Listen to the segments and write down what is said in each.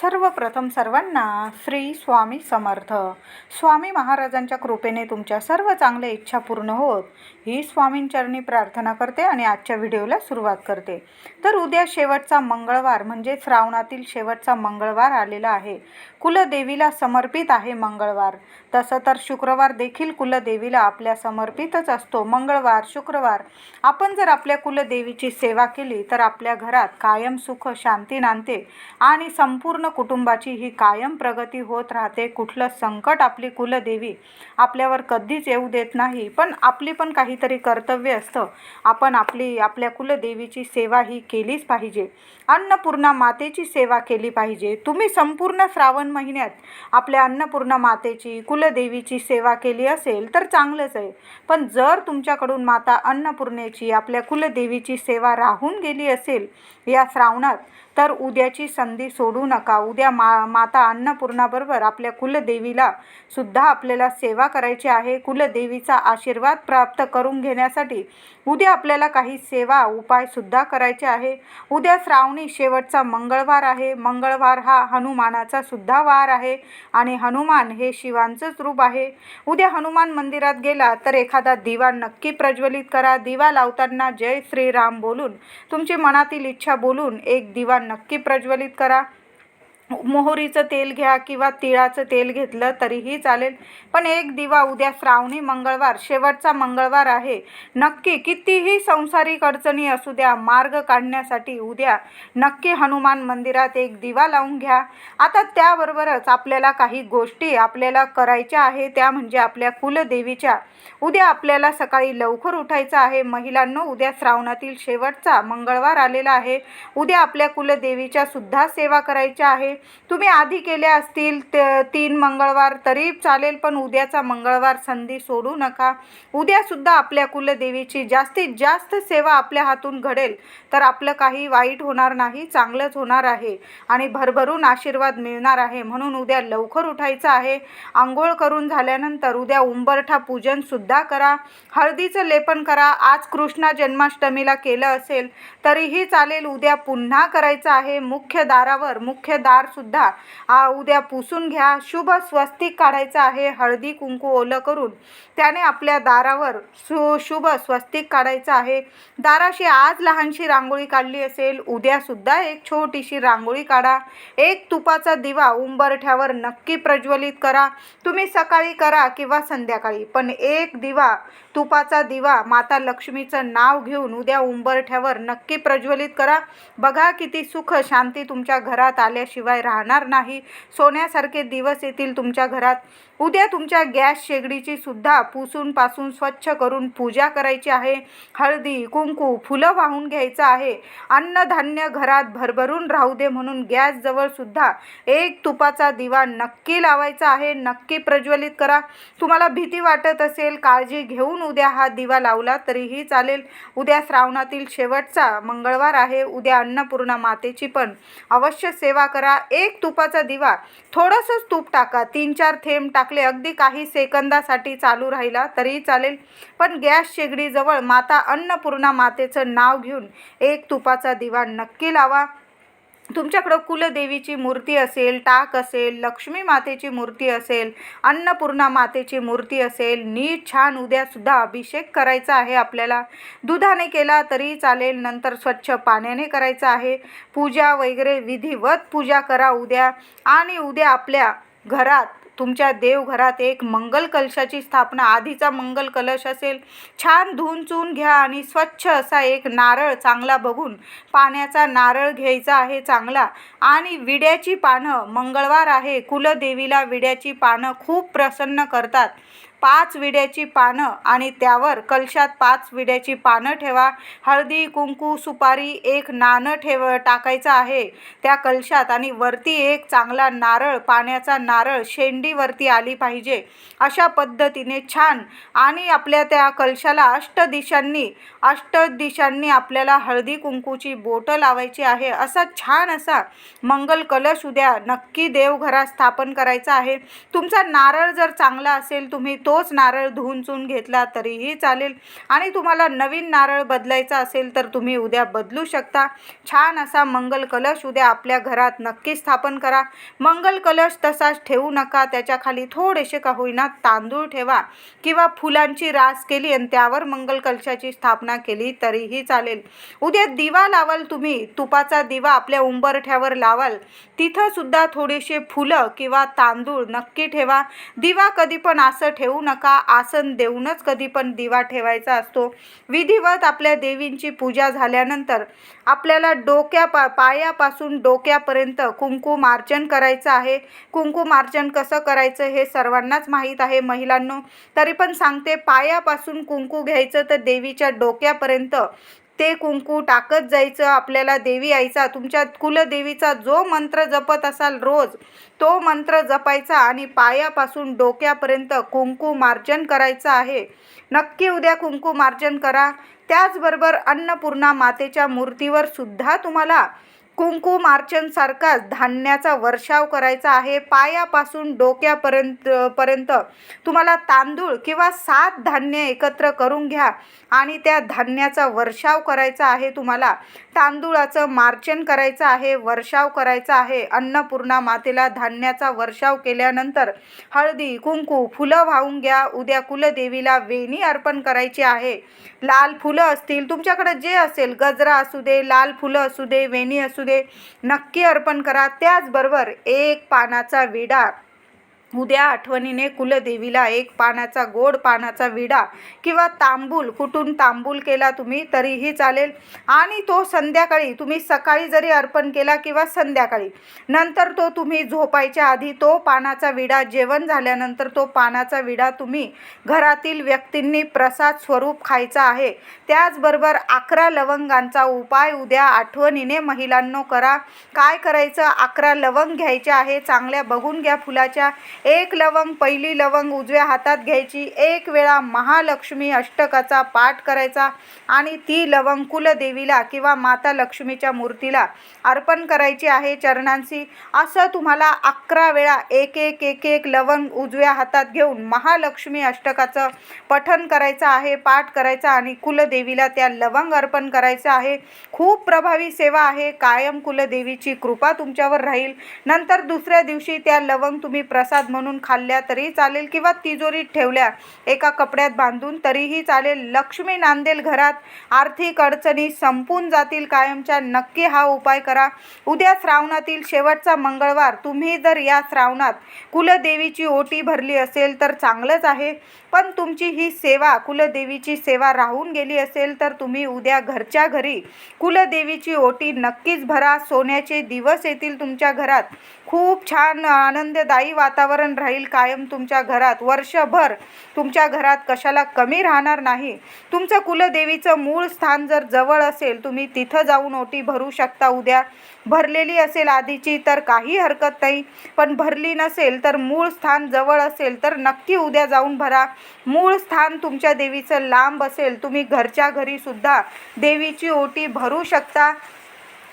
सर्वप्रथम सर्वांना श्री स्वामी समर्थ. स्वामी महाराजांच्या कृपेने तुमच्या सर्व चांगल्या इच्छा पूर्ण होत. ही स्वामींचरणी प्रार्थना करते आणि आजच्या व्हिडिओला सुरुवात करते. तर उद्या शेवटचा मंगळवार म्हणजे श्रावणातील शेवटचा मंगळवार आलेला आहे. कुलदेवीला समर्पित आहे मंगळवार. तसं तर शुक्रवार देखील कुलदेवीला आपल्या समर्पितच असतो. मंगळवार शुक्रवार. आपण जर आपल्या कुलदेवीची सेवा केली तर आपल्या घरात कायम सुख शांती नांदते आणि संपूर्ण कुटुंबाची ही कायम प्रगती होत राहते. कुठलं संकट आपली कुलदेवी आपल्यावर कधीच येऊ देत नाही. पण आपली पण काहीतरी कर्तव्य असतं. आपण आपली आपल्या कुलदेवीची सेवा ही केलीच पाहिजे. अन्नपूर्णा मातेची सेवा केली पाहिजे. तुम्ही संपूर्ण श्रावण महिन्यात आपल्या अन्नपूर्णा मातेची कुलदेवीची सेवा केली असेल तर चांगलंच आहे. पण जर तुमच्याकडून माता अन्नपूर्णेची आपल्या कुलदेवीची सेवा राहून गेली असेल या श्रावणात तर उद्याची संधी सोडू नका. उद्या मा माता अन्नपूर्णाबरोबर आपल्या कुलदेवीला सुद्धा आपल्याला सेवा करायची आहे. कुलदेवीचा आशीर्वाद प्राप्त करून घेण्यासाठी उद्या आपल्याला काही सेवा उपायसुद्धा करायचे आहे. उद्या श्रावणी शेवटचा मंगळवार आहे. मंगळवार हा हनुमानाचा सुद्धा वार आहे आणि हनुमान हे शिवांचंच रूप आहे. उद्या हनुमान मंदिरात गेला तर एखादा दिवा नक्की प्रज्वलित करा. दिवा लावताना जय श्रीराम बोलून तुमची मनातील इच्छा बोलून एक दिवा नक्की प्रज्वलित करा. मोहरीचं तेल घ्या किंवा तिळाचं तेल घेतलं तरीही चालेल. पण एक दिवा उद्या श्रावणी मंगळवार शेवटचा मंगळवार आहे. नक्की कितीही संसारिक अडचणी असू द्या मार्ग काढण्यासाठी उद्या नक्की हनुमान मंदिरात एक दिवा लावून घ्या. आता त्याबरोबरच आपल्याला काही गोष्टी आपल्याला करायच्या आहे त्या म्हणजे आपल्या कुलदेवीच्या. उद्या आपल्याला सकाळी लवकर उठायचं आहे. महिलांनो उद्या श्रावणातील शेवटचा मंगळवार आलेला आहे. उद्या आपल्या कुलदेवीच्या सुद्धा सेवा करायच्या आहे. तुम्ही आधी केल्या असतील त तीन मंगळवार तरी चालेल पण उद्याचा मंगळवार संधी सोडू नका. उद्यासुद्धा आपल्या कुलदेवीची जास्तीत जास्त सेवा आपल्या हातून घडेल तर आपलं काही वाईट होणार नाही चांगलंच होणार आहे आणि भरभरून आशीर्वाद मिळणार आहे. म्हणून उद्या लवकर उठायचं आहे. आंघोळ करून झाल्यानंतर उद्या उंबरठा पूजनसुद्धा करा. हळदीचं लेपन करा. आज कृष्णा जन्माष्टमीला केलं असेल तरीही चालेल उद्या पुन्हा करायचं आहे. मुख्य दारावर मुख्य दार सुद्धा. आ, उद्या पुसून घ्या. शुभ स्वस्तिक काढायचं आहे. हळदी कुंकू ओलं करून त्याने आपल्या दारावर सु शुभ स्वस्तिक काढायचं आहे. दाराशी आज लहानशी रांगोळी काढली असेल. उद्यासुद्धा एक छोटीशी रांगोळी काढा. एक तुपाचा दिवा उंबरठ्यावर नक्की प्रज्वलित करा. तुम्ही सकाळी करा किंवा संध्याकाळी. पण एक दिवा तुपाचा दिवा माता लक्ष्मीचं नाव घेऊन उद्या उंबरठ्यावर नक्की प्रज्वलित करा. बघा किती सुख शांती तुमच्या घरात आल्याशिवाय. राहणार नाही. सोन्यासारखे दिवस येतील तुमच्या घरात. उद्या तुमच्या गॅस शेगडीची सुद्धा पुसून पासून स्वच्छ करून पूजा करायची आहे. हळदी कुंकू फुलं वाहून घ्यायचं आहे. अन्नधान्य घरात भरभरून राहू दे म्हणून गॅसजवळ सुद्धा एक तुपाचा दिवा नक्की लावायचा आहे. नक्की प्रज्वलित करा. तुम्हाला भीती वाटत असेल काळजी घेऊन उद्या हा दिवा लावला तरीही चालेल. उद्या श्रावणातील शेवटचा मंगळवार आहे. उद्या अन्नपूर्णा मातेची पण अवश्य सेवा करा. एक तुपाचा दिवा. थोडंसंच तूप टाका. तीन चार थेंब टाकले. अगदी काही सेकंदासाठी चालू राहिला तरीही चालेल. पण गॅस शेगडीजवळ माता अन्नपूर्णा मातेचं नाव घेऊन एक तुपाचा दिवा नक्की लावा. तुमच्याकडं कुलदेवीची मूर्ती असेल टाक असेल लक्ष्मी मातेची मूर्ती असेल अन्नपूर्णा मातेची मूर्ती असेल नीट छान उद्यासुद्धा अभिषेक करायचा आहे आपल्याला. दुधाने केला तरी चालेल नंतर स्वच्छ पाण्याने करायचं आहे. पूजा वगैरे विधिवत पूजा करा उद्या. आणि उद्या आपल्या घरात तुमच्या देवघरात एक मंगल कलशाची स्थापना आधीचा मंगल कलश असेल छान धुवून चून घ्या आणि स्वच्छ असा एक नारळ चांगला बघून पाण्याचा नारळ घ्यायचा आहे चांगला. आणि विड्याची पानं मंगळवार आहे कुलदेवीला विड्याची पानं खूप प्रसन्न करतात. पाच विड्याची पानं आणि त्यावर कलशात पाच विड्याची पानं ठेवा. हळदी कुंकू सुपारी एक नाणं ठेव टाकायचं आहे. त्या कलशात आणि वरती एक चांगला नारळ पाण्याचा नारळ शेंडीवरती आली पाहिजे. अशा पद्धतीने छान आणि आपल्या त्या कलशाला अष्टदिशांनी अष्टदिशांनी आपल्याला हळदी कुंकूची बोटं लावायची आहे. असा छान असा मंगल कलश उद्या नक्की देवघरात स्थापन करायचा आहे. तुमचा नारळ जर चांगला असेल तुम्ही तो तोच नारळ धुवून चून घेतला तरीही चालेल. आणि तुम्हाला नवीन नारळ बदलायचा असेल तर तुम्ही उद्या बदलू शकता. छान असा मंगल कलश उद्या आपल्या घरात नक्की स्थापन करा. मंगल कलश तसाच ठेवू नका. त्याच्याखाली थोडेसे का होईना तांदूळ ठेवा किंवा फुलांची रास केली आणि त्यावर मंगल कलशाची स्थापना केली तरीही चालेल. उद्या दिवा लावाल तुम्ही. तुपाचा दिवा आपल्या उंबरठ्यावर लावाल. तिथंसुद्धा थोडेसे फुलं किंवा तांदूळ नक्की ठेवा. दिवा कधी पण असं ठेवू नका आसन देऊनच कधी पण दिवा ठेवायचा असतो. विधिवत आपल्या देवींची पूजा झाल्यानंतर आपल्याला डोक्या पा पायापासून डोक्यापर्यंत कुंकुमार्चन करायचं आहे. कुंकुमार्चन कसं करायचं हे सर्वांनाच माहीत आहे महिलांनो. तरी पण सांगते पायापासून कुंकू घ्यायचं तर देवीच्या डोक्यापर्यंत ते कुंकू टाकत जायचं आपल्याला देवी आईचा तुमच्या कुलदेवीचा जो मंत्र जपत असाल रोज तो मंत्र जपायचा आणि पायापासून डोक्यापर्यंत कुंकू मार्जन करायचं आहे. नक्की उद्या कुंकू मार्जन करा. त्याचबरोबर अन्नपूर्णा मातेच्या मूर्तीवर सुद्धा तुम्हाला कुंकुमार्चनसारखाच धान्याचा वर्षाव करायचा आहे. पायापासून डोक्यापर्यंत पर्यंत तुम्हाला तांदूळ किंवा सात धान्य एकत्र करून घ्या आणि त्या धान्याचा वर्षाव करायचा आहे तुम्हाला. तांदूळाचं मार्चन करायचं आहे वर्षाव करायचा आहे. अन्नपूर्णा मातेला धान्याचा वर्षाव केल्यानंतर हळदी कुंकू फुलं वाहून घ्या. उद्या कुलदेवीला वेणी अर्पण करायची आहे. लाल फुलं असतील तुमच्याकडे जे असेल गजरा असू दे लाल फुलं असू दे वेणी असू दे नक्की अर्पण करा. त्याचबरोबर एक पानाचा विडा उद्या आठवणीने कुलदेवीला एक पानाचा गोड पानाचा विडा किंवा तांबूल कुठून तांबूल केला तुम्ही तरीही चालेल. आणि तो संध्याकाळी तुम्ही सकाळी जरी अर्पण केला किंवा संध्याकाळी नंतर तो तुम्ही झोपायच्या आधी तो पानाचा विडा जेवण झाल्यानंतर तो पानाचा विडा तुम्ही घरातील व्यक्तींनी प्रसाद स्वरूप खायचा आहे. त्याचबरोबर अकरा लवंगांचा उपाय उद्या आठवणीने महिलांनो करा. काय करायचं? अकरा लवंग घ्यायचे आहे. चांगल्या बघून घ्या फुलाच्या. एक लवंग पहिली लवंग उजव्या हातात घ्यायची. एक वेळा महालक्ष्मी अष्टकाचा पाठ करायचा आणि ती लवंग कुलदेवीला किंवा माता लक्ष्मीच्या मूर्तीला अर्पण करायची आहे चरणांशी. असं तुम्हाला अकरा वेळा एक एक एक एक लवंग उजव्या हातात घेऊन महालक्ष्मी अष्टकाचं पठन करायचं आहे पाठ करायचा आणि कुलदेवीला त्या लवंग अर्पण करायचं आहे. खूप प्रभावी सेवा आहे. कायम कुलदेवीची कृपा तुमच्यावर राहील. नंतर दुसऱ्या दिवशी त्या लवंग तुम्ही प्रसाद म्हणून खाल्ल्या तरी चालेल किंवा तिजोरीत ठेवल्या एका कपड्यात बांधून तरीही चालेल. लक्ष्मी नांदेल घरात आर्थिक अडचणी संपून जातील कायमच्या नक्की हा उपाय करा. उद्या श्रावणातील शेवटचा मंगळवार. तुम्ही जर या श्रावणात कुलदेवीची ओटी भरली असेल तर चांगलंच आहे. पण तुमची ही सेवा कुलदेवीची सेवा राहून गेली असेल तर तुम्ही उद्या घरच्या घरी कुलदेवीची ओटी नक्कीच भरा. सोन्याचे दिवस येतील तुमच्या घरात. खूप छान आनंददायी वातावरण राहील कायम तुमच्या घरात. वर्षभर तुमच्या घरात कशाला कमी राहणार नाही. तुमचं कुलदेवीचं मूळ स्थान जर जवळ असेल तुम्ही तिथं जाऊन ओटी भरू शकता. उद्या भरलेली असेल आधीची तर काही हरकत नाही. पण भरली नसेल तर मूळ स्थान जवळ असेल तर नक्की उद्या जाऊन भरा. मूळ स्थान तुमच्या देवीचं लांब असेल तुम्ही घरच्या घरीसुद्धा देवीची ओटी भरू शकता.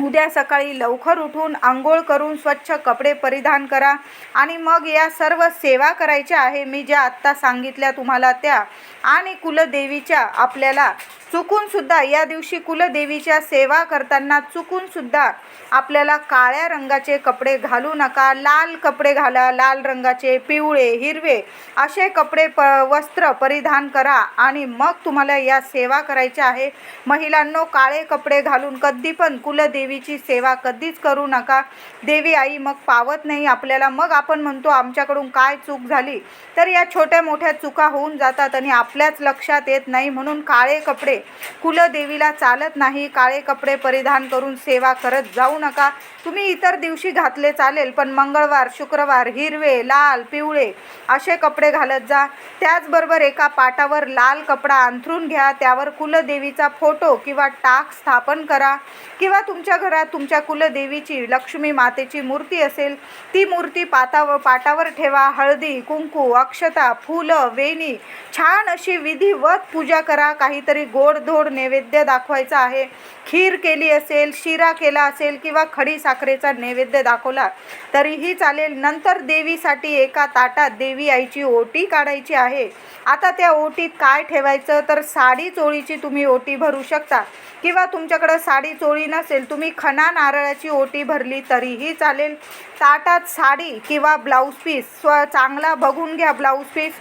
उद्या सकाळी लवकर उठून आंघोळ करून स्वच्छ कपडे परिधान करा. आणि मग या सर्व सेवा करायच्या आहे मी ज्या आत्ता सांगितल्या तुम्हाला त्या. आणि कुलदेवीच्या आपल्याला चुकूनसुद्धा या दिवशी कुलदेवीच्या सेवा करताना चुकूनसुद्धा आपल्याला काळ्या रंगाचे कपडे घालू नका. लाल कपडे घाला लाल रंगाचे पिवळे हिरवे असे कपडे प वस्त्र परिधान करा. आणि मग तुम्हाला या सेवा करायच्या आहे. महिलांनो काळे कपडे घालून कधी पण कुलदेवी देवीची सेवा कधीच करू नका. देवी आई मग पावत नाही. आपल्याला मग आपण म्हणतो आमच्याकडून काय चूक झाली? तर या छोट्या मोठ्या चुका होऊन जातात आणि आपल्याच लक्षात येत नाही. म्हणून काळे कपडे कुलदेवीला चालत नाही. काळे कपडे परिधान करून सेवा करत जाऊ नका. तुम्ही इतर दिवशी घातले चालेल पण मंगळवार शुक्रवार हिरवे लाल पिवळे असे कपडे घालत जा. त्याचबरोबर एका पाटावर लाल कपडा अंथरून घ्या. त्यावर कुलदेवीचा फोटो किंवा टाक स्थापन करा किंवा तुमच्या घरात तुमच्या कुलदेवीची लक्ष्मी मातेची मूर्ती असेल ती मूर्ती पातावर पाटावर ठेवा. हळदी कुंकू अक्षता फुलं वेणी छान अशी विधिवत पूजा करा. काहीतरी गोडधोड नैवेद्य दाखवायचा आहे. खीर केली असेल शिरा केला असेल किंवा खडी साखरेचा नैवेद्य दाखवला तरीही चालेल. नंतर देवीसाठी एका ताटात देवी आईची ओटी काढायची आहे. आता त्या ओटीत काय ठेवायचं? तर साडी चोळीची तुम्ही ओटी भरू शकता. किंवा तुमच्याकडं साडी चोळी नसेल तुम्ही खणा नारळाची ओटी भरली तरीही चालेल. ताटात साडी किंवा ब्लाऊज पीस. स्व चांगला बघून घ्या ब्लाऊज पीस.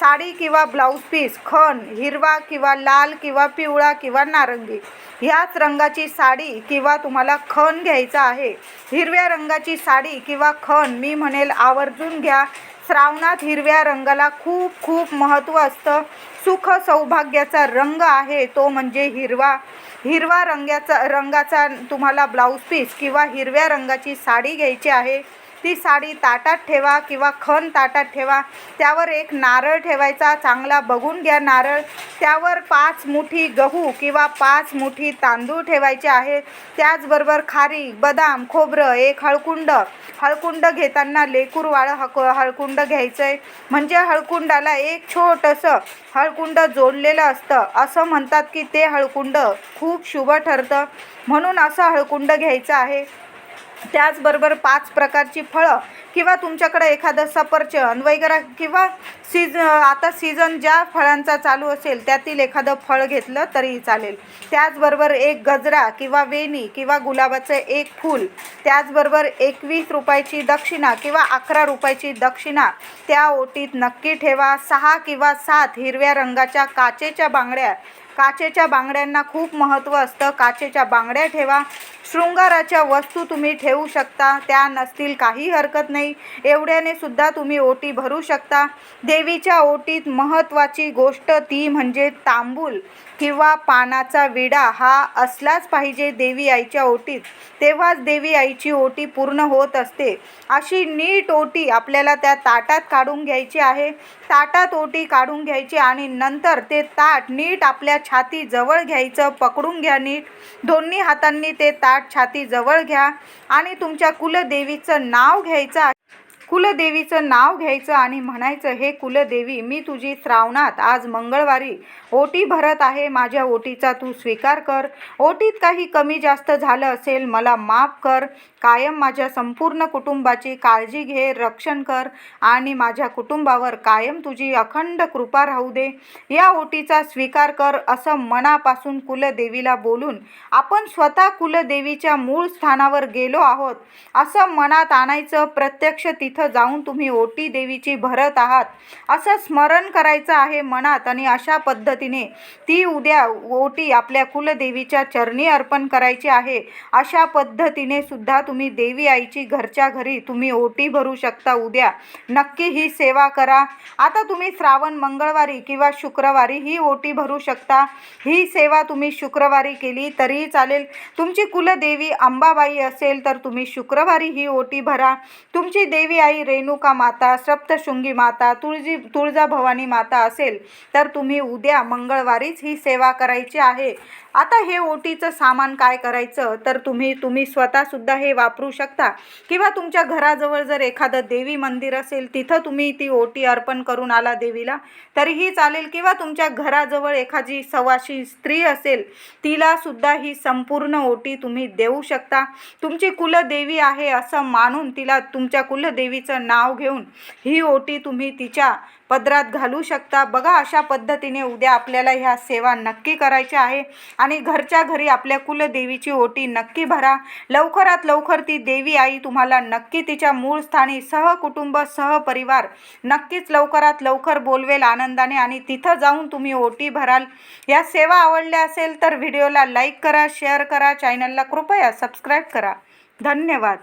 साडी किंवा ब्लाऊज पीस खण हिरवा किंवा लाल किंवा पिवळा किंवा नारंगी. ह्याच रंगाची साडी किंवा तुम्हाला खण घ्यायचा आहे. हिरव्या रंगाची साडी किंवा खण मी म्हणेल आवर्जून घ्या. श्रावणात हिरव्या रंगाला खूप खूप महत्त्व असतं. सुख सौभाग्याचा रंग आहे तो म्हणजे हिरवा. हिरवा रंगाचा रंगाचा तुम्हाला ब्लाऊज पीस किंवा हिरव्या रंगाची साडी घ्यायची आहे. ती साडी ताटात ठेवा किंवा खण ताटात ठेवा. त्यावर एक नारळ ठेवायचा चांगला बघून घ्या नारळ. त्यावर पाच मुठी गहू किंवा पाच मुठी तांदूळ ठेवायचे आहे. त्याचबरोबर खारी बदाम खोबरं एक हळकुंड. हळकुंड घेताना लेकूरवाळं हक हळकुंड घ्यायचं आहे म्हणजे हळकुंडाला एक छोटंसं हळकुंड जोडलेलं असतं. असं म्हणतात की ते हळकुंड खूप शुभ ठरतं. म्हणून असं हळकुंड घ्यायचं आहे. त्याचबरोबर पाच प्रकारची फळं किंवा तुमच्याकडे एखादं सफरचंद वगैरे किंवा सीज आता सीझन ज्या फळांचा चालू असेल त्यातील एखादं फळ घेतलं तरीही चालेल. त्याचबरोबर एक गजरा किंवा वेणी किंवा गुलाबाचं एक फूल त्याचबरोबर एकवीस रुपयाची दक्षिणा किंवा अकरा रुपयाची दक्षिणा त्या ओटीत नक्की ठेवा. सहा किंवा सात हिरव्या रंगाच्या काचेच्या बांगड्या काचेच्या बांगड्यांना खूप महत्त्व असतं. काचेच्या बांगड्या ठेवा. शृंगाराच्या वस्तू तुम्ही ठेवू शकता त्या नसतील काही हरकत नाही. एवढ्याने सुद्धा तुम्ही ओटी भरू शकता. देवीच्या ओटीत महत्त्वाची गोष्ट ती म्हणजे तांबूल किंवा पानाचा विडा हा असलाच पाहिजे देवी आईच्या ओटीत. तेव्हाच देवी आईची ओटी पूर्ण होत असते. अशी नीट ओटी आपल्याला त्या ताटात काढून घ्यायची आहे. ताटात ओटी काढून घ्यायची आणि नंतर ते ताट नीट आपल्या छाती जवळ घ्यायचं पकडून घ्या नीट. दोन्ही हातांनी ते ताट छाती जवळ घ्या आणि तुमच्या कुलदेवीचं नाव घ्यायचं आहे. कुलदेवीचं नाव घ्यायचं आणि म्हणायचं हे कुलदेवी मी तुझी श्रावणात आज मंगळवारी ओटी भरत आहे माझ्या ओटीचा तू स्वीकार कर. ओटीत काही कमी जास्त झालं असेल मला माफ कर. कायम माझ्या संपूर्ण कुटुंबाची काळजी घे रक्षण कर आणि माझ्या कुटुंबावर कायम तुझी अखंड कृपा राहू दे. या ओटीचा स्वीकार कर असं मनापासून कुलदेवीला बोलून आपण स्वतः कुलदेवीच्या मूळ स्थानावर गेलो आहोत. असं मनात आणायचं प्रत्यक्ष तिथं जाऊन तुम्ही ओटी देवीची भरत आहात. असं स्मरण करायचं आहे मनात आणि अशा पद्धतीने ती उद्या ओटी आपल्या कुलदेवीच्या चरणी अर्पण करायची आहे. अशा पद्धतीने सुद्धा तुम्ही देवी आईची घरच्या घरी तुम्ही ओटी भरू शकता उद्या. नक्की ही सेवा करा. आता तुम्ही श्रावण मंगळवारी किंवा शुक्रवारी ही ओटी भरू शकता. ही सेवा तुम्ही शुक्रवारी केली तरीही चालेल. तुमची कुलदेवी अंबाबाई असेल तर तुम्ही शुक्रवारी ही ओटी भरा. तुमची देवी आई रेणुका माता सप्तशृंगी माता तुळजी तुळजाभवानी माता असेल तर तुम्ही उद्या मंगळवारीच ही सेवा करायची आहे. आता हे ओटीचं सामान काय करायचं? तर तुम्ही तुम्ही स्वतःसुद्धा हे वापरू शकता. किंवा तुमच्या घराजवळ जर एखादं देवी मंदिर असेल तिथं तुम्ही ती ओटी अर्पण करून आला देवीला तरीही चालेल. किंवा तुमच्या घराजवळ एखादी सवाशी स्त्री असेल तिला सुद्धा ही संपूर्ण ओटी तुम्ही देऊ शकता. तुमची कुलदेवी आहे असं मानून तिला तुमच्या देवीचं नाव घेऊन ही ओटी तुम्ही तिच्या पदरात घालू शकता. बघा अशा पद्धतीने उद्या आपल्याला ह्या सेवा नक्की करायच्या आहे आणि घरच्या घरी आपल्या कुलदेवीची ओटी नक्की भरा. लवकरात लवकर ती देवी आई तुम्हाला नक्की तिच्या मूळ स्थानी सहकुटुंब सहपरिवार नक्कीच लवकरात लवकर बोलवेल आनंदाने आणि तिथं जाऊन तुम्ही ओटी भराल. या सेवा आवडल्या असेल तर व्हिडिओला लाईक करा शेअर करा चॅनलला कृपया सबस्क्राईब करा. धन्यवाद.